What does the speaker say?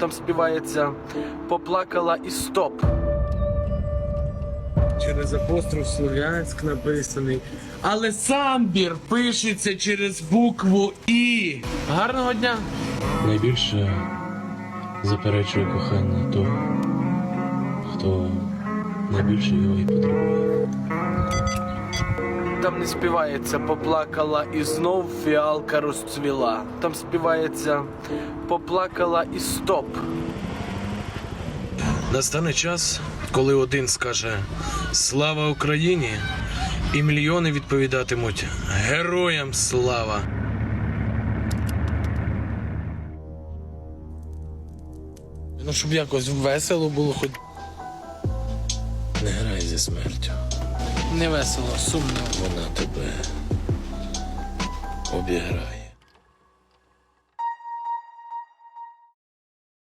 Там співається Поплакала і стоп. Через апостроф Слов'янськ написаний. Але самбір пишеться через букву І. Гарного дня! Найбільше заперечує кохання того, хто найбільше його і потребує. Там не співається Поплакала і знов фіалка розцвіла. Там співається Поплакала і стоп. Настане час, коли один скаже Слава Україні! І мільйони відповідатимуть Героям слава! Ну, щоб якось весело було, хоч. Не грай зі смертю. Не весело, сумно. Вона тебе обіграє.